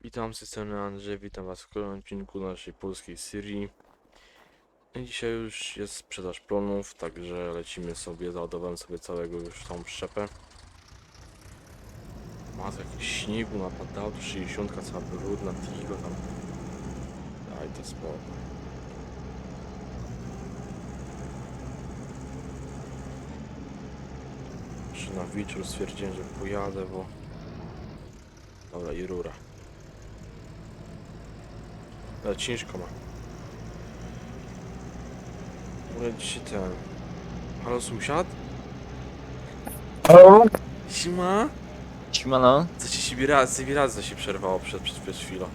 Witam, strony Andrzej, witam was w kolejnym odcinku naszej polskiej serii. No Dzisiaj już jest sprzedaż plonów, także lecimy sobie, załadowałem sobie całego już tą przyczepę. Ma jakiś śniegu napadało, tu 60 cała brudna, tigo tam. Daj to spoko. Jeszcze na wieczór stwierdziłem, że pojadę, bo... Dobra, i rura. Ale ciężko ma. Ale dzisiaj ten... Halo sąsiad? Sima? Siemano? Co ci się cywilizacja się przerwało przed, przed, przed chwilą.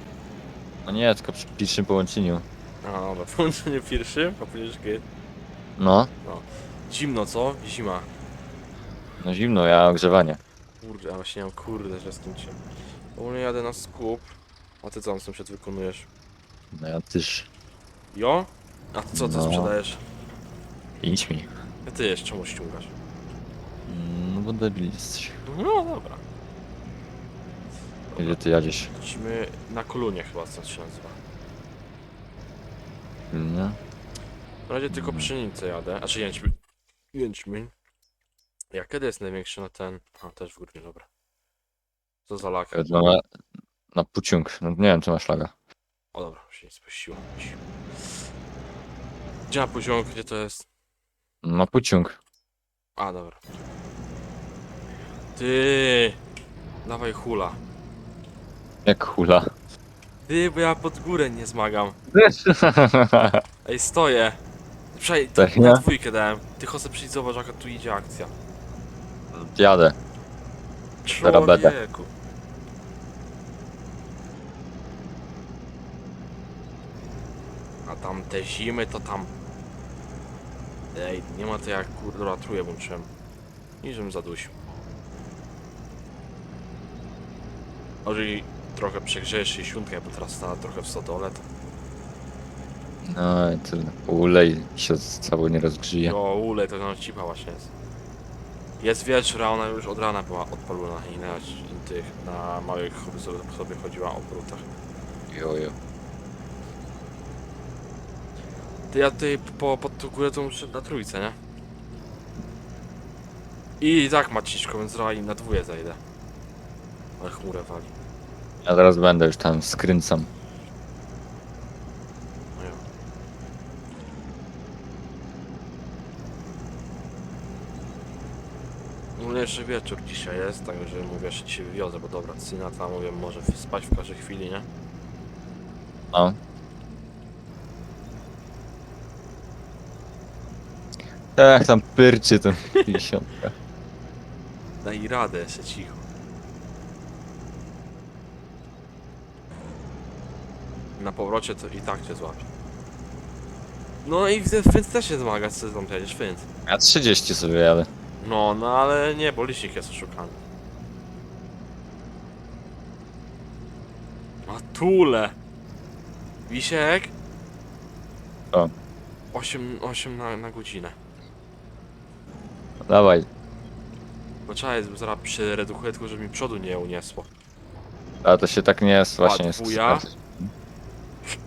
No nie, tylko przy pierwszym połączeniu. A dobra, połączenie pierwszym, a później gry. No, Zimno co? Zima. no zimno, ja ogrzewanie. Kurde, a właśnie mam kurde, że z tym cię. Ogólnie jadę na skup. A ty co tam sąsiad wykonujesz? No ja też. Jo? A co ty No. sprzedajesz? Idź mi. A ty jeszcze czemu ściągasz? No bo debil jesteś. No dobra. Gdzie ty jadziesz? Lecimy na kolunie chyba, co się nazywa. Nie? Na razie tylko pszenicę jadę, a czy jęczmień. Jęczmień. Ja kiedy jest największy na ten? A, też w grudniu, dobra. Co za lak? Na, na puciąg. No nie wiem, czy masz flaga. O dobra, się nie spuściło. Gdzie na poziom, gdzie to jest? Na puciąg. A, dobra. Ty! Dawaj hula. Jak hula. Ty, bo ja pod górę nie zmagam. Ej, stoję. Przej, Serio? na dwójkę dałem. Ty Jose przyjdź zobacz jaka tu idzie akcja. Jadę. Teraz będę. Człowieku. Tam te zimy to tam... Ej, nie ma to jak dobra, truje włączyłem. I żebym zadusił. Może i trochę przegrzejesz 60, bo teraz stała trochę w stodole, to... No i ty ulej się cały nie rozgrzeje. O, ule, to nam cipa właśnie jest. Jest wieczór, a ona już od rana była odpalona i na tych, na małych sobie, sobie chodziła o brutach. Jojo. Ja tutaj po, pod tą górę to muszę na trójce, nie? I tak ma ciężko, więc zaraz i na dwóje zajdę. Ale chmurę wali. Ja zaraz będę już tam skręcam. No jeszcze wieczór dzisiaj jest, także mówię, że ci wywiozę, bo dobra, syna tam mówię, może spać w każdej chwili, nie? No. Tak, tam pyrcie ten 50. Daj radę, jeszcze cicho. Na powrocie to i tak cię złapie. No i Fync też się zmaga, co tam przecież Fync. Ja 30 sobie jadę. No, no ale nie, bo licznik jest oszukany. Matule! Wisiek? Co? 8, 8 na, na godzinę. Dawaj. No trzeba jest, zaraz przeredukuję tylko, żeby mi przodu nie uniosło. A to się tak nie jest właśnie. jest dwuja.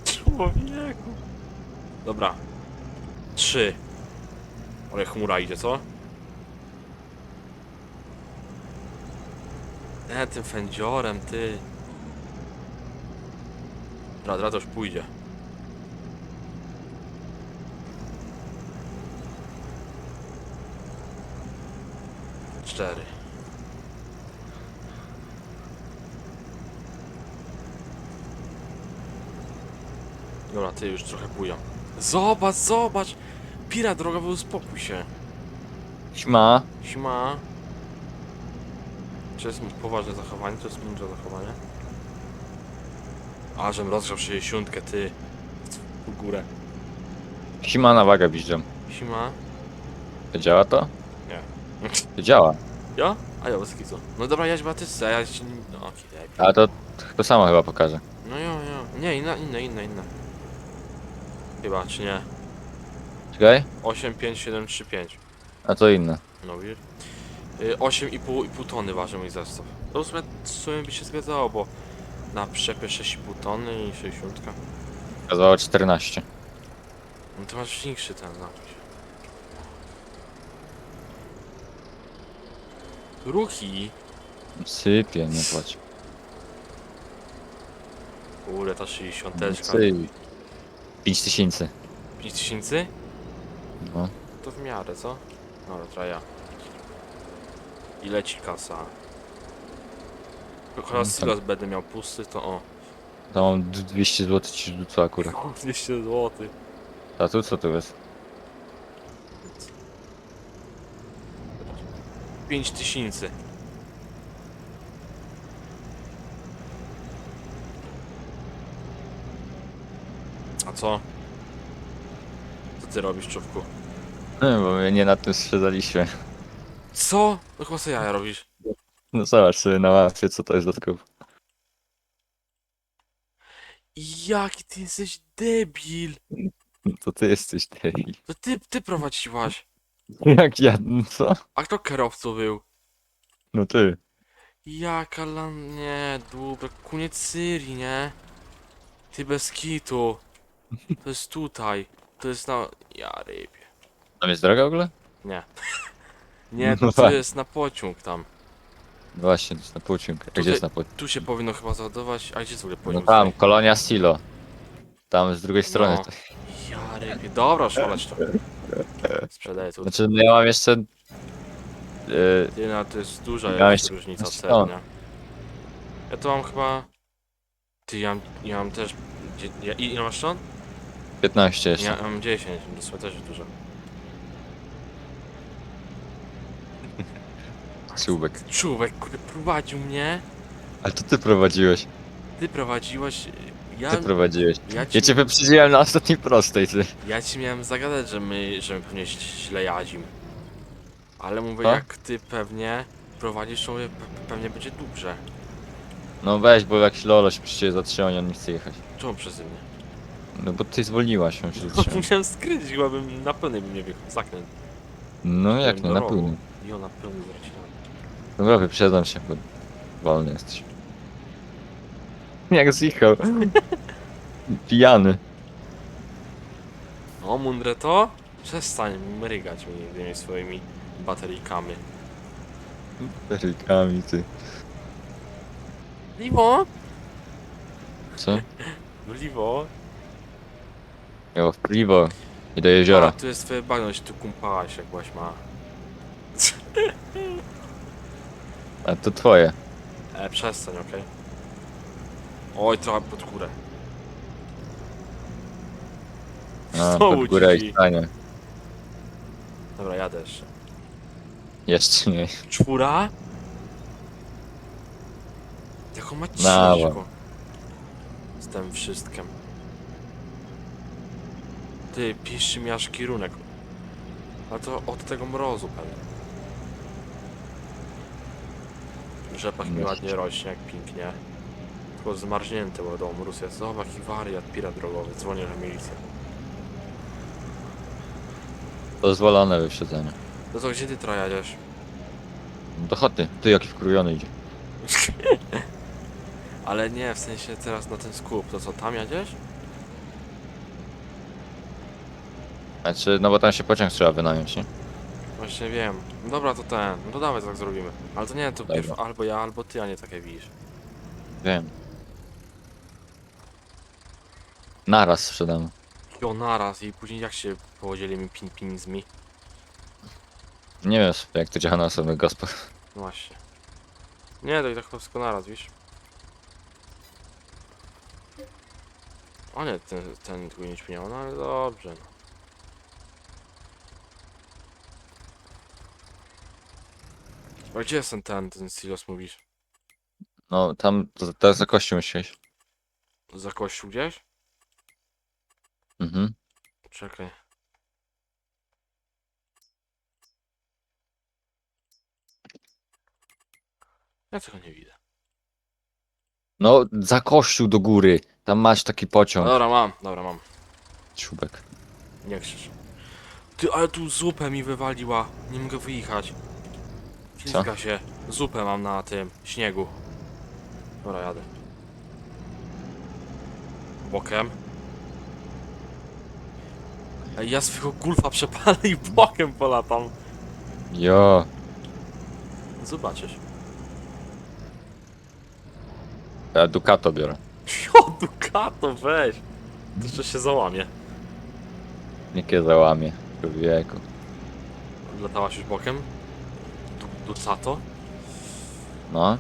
Człowieku. Dobra. Trzy. Ale chmura idzie, co? E, tym fędziorem, ty. Dobra, to już pójdzie. Cztery. Dobra, ty już trochę bują. Zobacz, zobacz! Pirat drogowy, uspokój się. Śma. Sima. Czy jest poważne zachowanie? To jest ninja zachowanie? A, żem rozgrzał 60, ty. W górę. Sima na wagę biżdżam. Sima. Działa to? Nie. Działa. Ja? A ja bez kitu. No dobra, ja chyba ty a ja ci... No okej, Ale to, to samo chyba pokaże. No jo, jo. Nie, inna, inna, inna, inna. Chyba, czy nie? Czekaj. 8, 5, 7, 3, 5. A to inne. No wir. Y, 8,5 i pół tony waży mój zestaw. To w sumie, w sumie by się zgadzało, bo Na przepie 6,5 tony i 60. Kazała 14. No to masz większy ten napis. Ruchi! Sypie, nie płać. Kurde, ta 60. Syp. 5 tysięcy. 5000? No. To w miarę, co? Dobra, traja. I leci kasa. Tylko No tak. silos będę miał pusty, to o. Tam mam d- 200 zł ci rzucę akurat. 200 zł. A tu co tu jest? 5000. A co? Co ty robisz, czubku? Nie, bo my nie na tym sprzedaliśmy. Co? No chyba sobie jaja robisz. No zobacz sobie na mapie co to jest dodatkowo. Jaki ty jesteś debil! To ty jesteś tej. To ty, ty prowadziłaś. Jak ja, co? A kto kierowcą był? No ty. Jaka lan... Nie, dobra, koniec Syrii, nie? Ty bez kitu. To jest tutaj. To jest na... Ja rybie. Tam jest droga w ogóle? Nie. Nie, No to jest na pociąg tam. No Właśnie, to jest na pociąg. A Gdzie jest na pociąg? Tu się powinno chyba załadować, a gdzie jest w ogóle No pociąg? tam, kolonia Silo. Tam z drugiej strony. No. Ja rybie. Dobra, szaleć to. Sprzedaję tu. Znaczy, no ja mam jeszcze... Yy, Ty, no to jest duża Ja jakaś jeszcze- różnica jeszcze cen, nie? Ja to mam chyba... Ty, ja, mam- ja mam też... dzie- Ja, ile masz ton? 15 jeszcze. Ja mam 10, to są też dużo. Czubek. Człowiek, kurde, prowadził mnie. Ale to ty prowadziłeś. Ty prowadziłeś... Ja, Ty prowadziłeś. ja, ci, Ja cię wyprzedziłem na ostatniej prostej, ty. ja ci miałem zagadać, że my, że my pewnie źle jadzimy. Ale mówię, Co? jak ty pewnie prowadzisz, to mówię, pe- pewnie będzie dobrze. No weź, bo jakiś lolo się przy ciebie zatrzymał i on nie chce jechać. Czemu przeze mnie? No bo ty zwolniłaś, on się zatrzymał. Musiałem skręcić, chyba bym na pełnej bym nie wjechał. Zakręt. No jak nie, na rowu. pełnym. I ona pełny zacinał. Dobra, wyprzedzam się, bo wolny jesteś. Jak zjechał. Pijany. O, mundre to? Przestań mrygać mi tymi swoimi baterijkami. Rykami, ty. Liwo? Co? Liwo? Ja w piwo. I do A, jeziora. tu jest twoje bagno, się tu kumpałaś, jak ma. A to twoje. E, przestań, okej? Oj, trochę pod górę. A, Znowu pod górę i stanie. Dobra, jadę jeszcze. Jeszcze nie. Czwóra? Jaką ma Mała. ciężko. Z tym wszystkim. Ty, piszczy mi aż kierunek. Ale to od tego mrozu pewnie. Rzepak mi Jeszcze. ładnie rośnie, jak pięknie. Tylko dom mróz jest. Zobacz, jaki wariat, pirat drogowy. Dzwonię na milicję. Dozwolone wyprzedzenie. No to gdzie ty trajadziesz? To chodź ty. Jaki wkurwiony idzie. Ale nie, w sensie teraz na ten skup. To co, tam jedziesz? Znaczy, no bo tam się pociąg trzeba wynająć, nie? Właśnie wiem. Dobra, to ten. No to dawaj, tak zrobimy. Ale to nie, to Dobra. pierw albo ja, albo ty, a nie takie widzisz. Wiem. Naraz sprzedamy. Jo, naraz i później jak się podzielimy pin pinizmi? Nie wiem jak to działa na osobnych gospach. No właśnie. Nie, to i tak wszystko naraz, wiesz? O nie, ten, ten tu nic miał, no ale dobrze. No. A gdzie jest ten, ten, ten silos mówisz? No tam, to, to za kościół musiałeś. Za kościół gdzieś? Mhm. Czekaj. Ja tego nie widzę. No, za kościół do góry. Tam masz taki pociąg. dobra, mam, dobra, mam. Czubek. Nie krzycz. Ty, ale tu zupę mi wywaliła. Nie mogę wyjechać. Ślizga się. Zupę mam na tym śniegu. Dobra, jadę. bokiem. Ej, ja swojego gulfa przepalę i bokiem polatam. Jo, Zobaczysz. ja Ducato biorę. Jo, Ducato, weź. To jeszcze się załamie. Niekie załamie. Człowieku. Latałaś już bokiem? Du Ducato? No.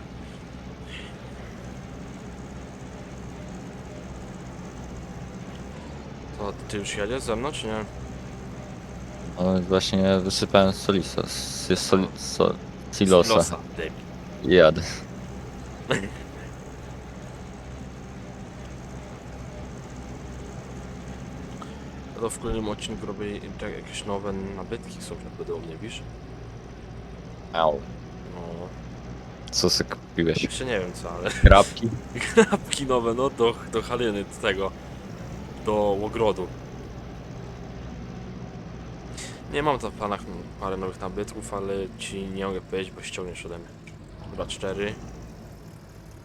To ty już jedziesz ze mną, czy nie? no właśnie wysypałem solisa. z- Jest sol, sol, silosa. Losa, debil. Jadę. Ja to w kolejnym odcinku robię tak, jakieś nowe nabytki są, będą u mnie, wiesz? Au. No, Co sobie kupiłeś? jeszcze nie wiem co, ale Krapki? krapki nowe, no, do, do Haliny, do tego, do ogrodu. Nie mam tam w planach parę nowych nabytków, ale ci nie mogę powiedzieć, bo ściągniesz ode mnie. Dobra, cztery.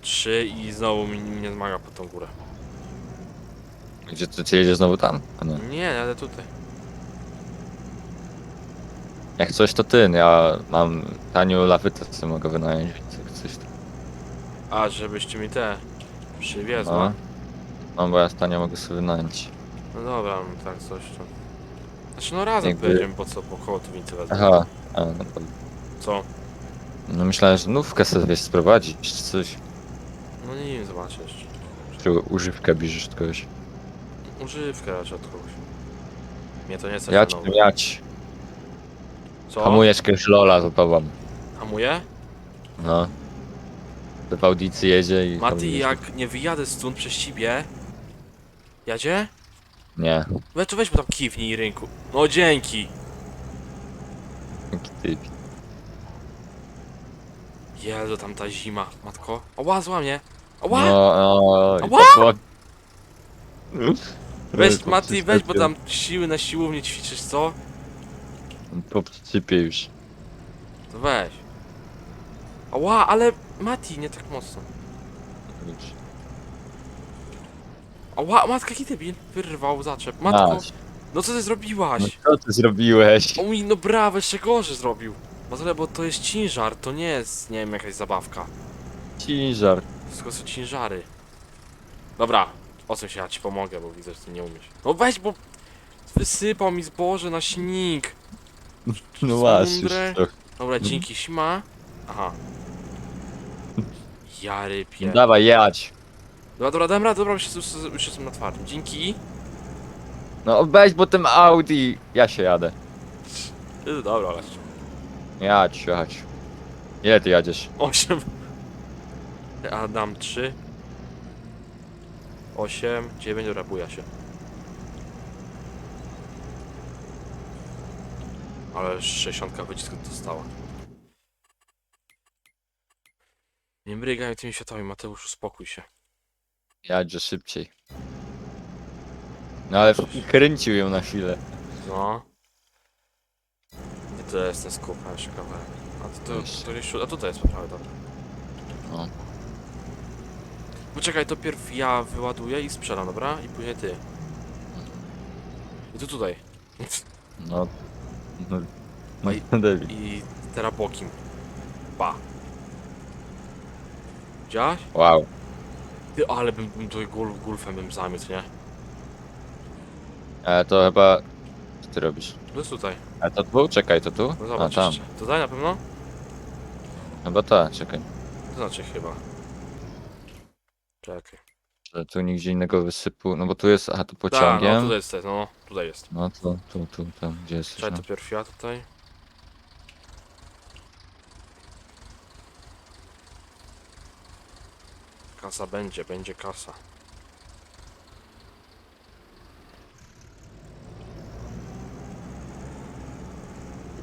Trzy i znowu mi mnie zmaga po tą górę. Gdzie ty, ty jedziesz znowu tam? A nie. Nie, jadę tutaj. Jak coś to ty, ja mam tanią lawetę, co mogę wynająć. Jak coś tam. A, żebyście mi te przywiezła. No. No bo ja tanio mogę sobie wynająć. No dobra, no tak coś tam. Znaczy no razem Jakby- pojedziemy, po co, po koło tu więcej wezmę. Aha. A, no, to- Co? no myślałem, że nówkę sobie wiesz sprowadzić, czy coś. No nie wiem, zobaczę jeszcze. Czy używkę bierzesz od kogoś. Używkę raczej od kogoś. Mnie to nie stać Jać, nowe. jać. Co? Hamujeczkę już Lola za tobą. Hamuje? No. To w audycji jedzie i... Mati, hamujesz. jak nie wyjadę stąd przez ciebie... Jadzie? Nie. Weź, weź mu tam kiwnij rynku. No dzięki. Jaki typ. Jezu, tam ta zima, matko. Ała, zła mnie. Ała! No, no, i Ała! to po- weź, Mati, weź, bo tam siły na siłowni ćwiczysz, co? Po już. To weź. Ała, ale Mati, nie tak mocno. Już. Ała, matka, jaki debil. Wyrwał zaczep. Matko, no co ty zrobiłaś? No co ty zrobiłeś? O mój, no brawo, jeszcze gorzej zrobił. Mazole, bo to jest ciężar, to nie jest, nie wiem, jakaś zabawka. Ciężar. Wszystko są ciężary. Dobra, odsuń się, ja ci pomogę, bo widzę, że ty nie umiesz. No weź, bo wysypał mi zboże na śnik. No masz już Mądre. trochę. Dobra, dzięki, sima. Aha. Ja rypie. Dawaj, jadź. Dobra, dobra, dam radę, dobra, już, już, już jestem na twardym. Dzięki. No weź, bo tym Audi. Ja się jadę. Yy, Dobra, leć. Jadź, jadź. Ile ty jadziesz? Osiem. A dam trzy. Osiem, dziewięć, dobra, buja się. Ale 60 wycisku dostała. Nie mrygaj tymi światłami, Mateusz, uspokój się. Jadź szybciej. No ale kręcił ją na chwilę. No. Gdzie to jest ten skup? A, jeszcze kawałek. A to, to, Jeszcze. jeszcze, a tutaj jest poprawy, dobra. No. Poczekaj, to pierw ja wyładuję i sprzedam, dobra? I później ty. I tu tutaj. No. No. No i- No, debil. I teraz bokiem. Pa. Widziałaś? Wow. Ty, ale bym, bym tutaj gul, gulfem bym zamiótł, nie? Ale to chyba... Co ty robisz? To jest tutaj. A to tu? Czekaj, to tu? No A zobacz tam. jeszcze. Tutaj na pewno? Chyba ta, czekaj. To znaczy chyba. Czekaj. Że tu nigdzie innego wysypu. No bo tu jest, aha, tu Tak, no pociągiem. tutaj jest, no, tutaj jest. No to tu, tu, tam, gdzie jesteś, Czekaj, no. to pierw ja tutaj. Kasa będzie, będzie kasa.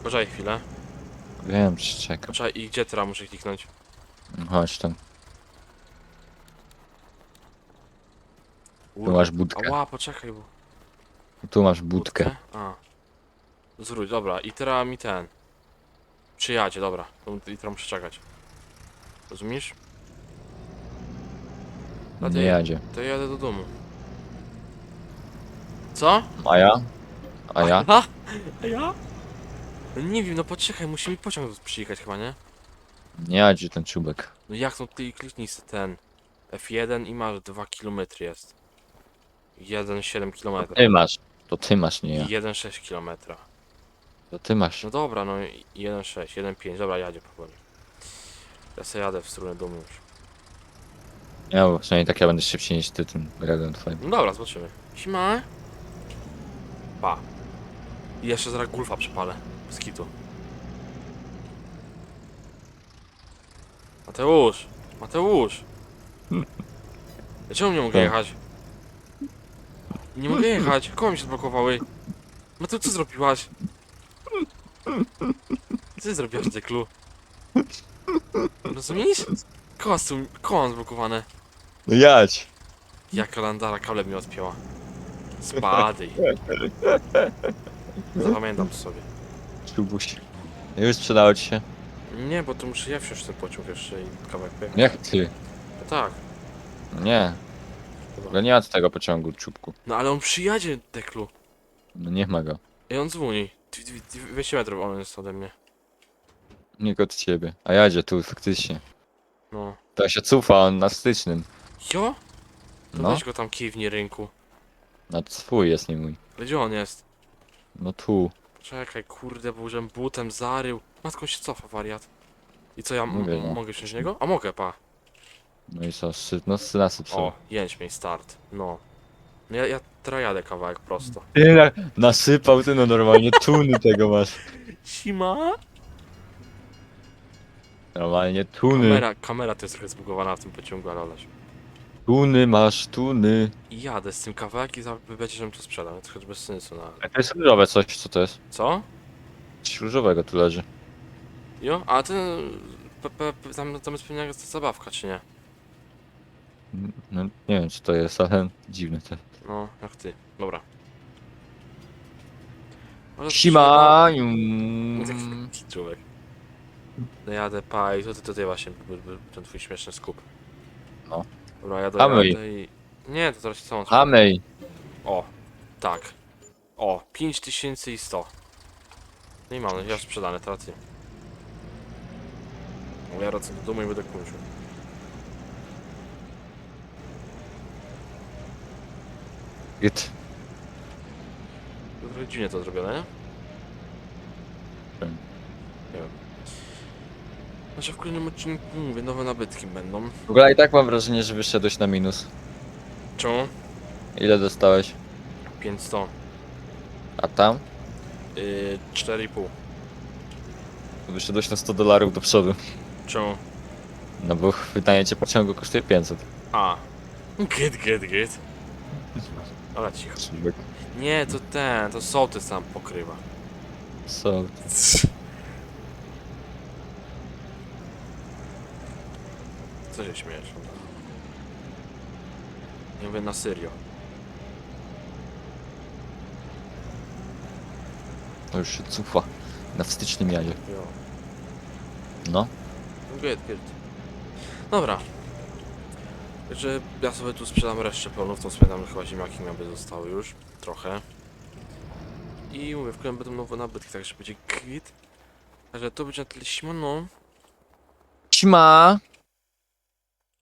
Poczekaj chwilę. Wiem, czy czekam. Poczekaj, i gdzie teraz muszę kliknąć? No Chodź tam. Tu masz budkę. Ała, poczekaj, bo... Tu masz budkę. A. Zwróć, dobra, i teraz mi ten. Przyjadzie, dobra. I teraz muszę czekać. Rozumiesz? A Nie jadzie. To ja jadę do domu. Co? A ja? A ja? A, a ja? No nie wiem, no poczekaj, musi mi pociąg przyjechać chyba, nie? Nie jadzi ten czubek. No jak no ty kliknij sobie ten F1 i masz 2 km jest. 1,7 km. Ty masz. To ty masz, nie ja. I 1,6 km. To ty masz. No dobra, no i 1,6, 1,5, dobra jadzie powoli. Ja sobie jadę w stronę domu już. Ja, bo przynajmniej tak ja będę szybciej niż ty tym radem twoim. No dobra, zobaczymy. Sima. Pa. I jeszcze zaraz golfa przepalę. Z kitu. Mateusz! Mateusz! Dlaczego nie mogę Co? jechać? Nie mogę jechać, koło mi się zblokowały. Mateusz, co zrobiłaś? Co ty zrobiłaś, Deklu? Rozumiesz? Koła, mam zblokowane. No jadź! Jaka landara kable mi odpięła. Spadaj. Zapamiętam to sobie. Czubuś. Już sprzedało ci się? Nie, bo to muszę ja wsiąść w ten pociąg jeszcze i kawałek pojechać. Jak ty? No tak. Nie. W ogóle nie ma tego pociągu, czubku. No ale on przyjadzie, Deklu. No nie ma go. I on dzwoni. 200 metrów on jest ode mnie. Nie od ciebie. A jadzie tu faktycznie. No. To się cofa on na stycznym. Jo? To No. weź go tam kiwnij rynku. No to swój jest, nie mój. Gdzie on jest? No tu. Czekaj, kurde, bo żem butem zarył. Matką się cofa, wariat. I co, ja m- Mówię, no. mogę wsiąść w niego? A mogę, pa. No i co, sy- no sy- nasyp O, jęczmień, start. No. No ja, ja teraz jadę kawałek prosto. Ty na- nasypał ty no normalnie, tuny tego masz. Sima? Normalnie tuny. Kamera, kamera to jest trochę zbugowana w tym pociągu, ale olać. Tuny masz, tuny. I jadę z tym kawałek i za będzie, żebym to sprzedał. To chyba bez sensu, no ale... A to jest różowe coś, co to jest? Co? Coś różowego tu leży. Jo? A ten... Tam, tam jest pewnie jakaś zabawka, czy nie? No, nie wiem co to jest, ale dziwne to. No, jak ty. Dobra. Sima! przyjechał- Człowiek. No jadę, pa, i to, to, to ty właśnie, był- był ten twój śmieszny skup. No. Dobra, ja Hamuj. dojadę i... Nie, to teraz co on Hamej! O, tak. O, 5100. No i mam, ja sprzedane, teraz ty. No ja wracam do domu i będę kończył. Git. To trochę dziwnie to zrobione, nie? Czemu? Nie wiem. Znaczy w kolejnym odcinku, mówię, nowe nabytki będą. W ogóle i tak mam wrażenie, że wyszedłeś na minus. Czemu? Ile dostałeś? 500. A tam? Yy, 4,5. Wyszedłeś na 100 dolarów do przodu. Czemu? No bo wydanie pociągu kosztuje 500. A. Git, git, git. Ale cicho. Człowiek. Nie, to ten, to sołtys sam pokrywa. Co? Co się śmiejesz? Nie mówię na serio. To już się cufa. Na wstycznym. Jo. No. Git, git. Dobra. Także ja sobie tu sprzedam resztę plonów, to sprzedam chyba ziemniaki mi zostały już. Trochę. I mówię, w kolejnym będą nowe nabytki, także będzie git. Także to będzie na tyle siemano. Cima!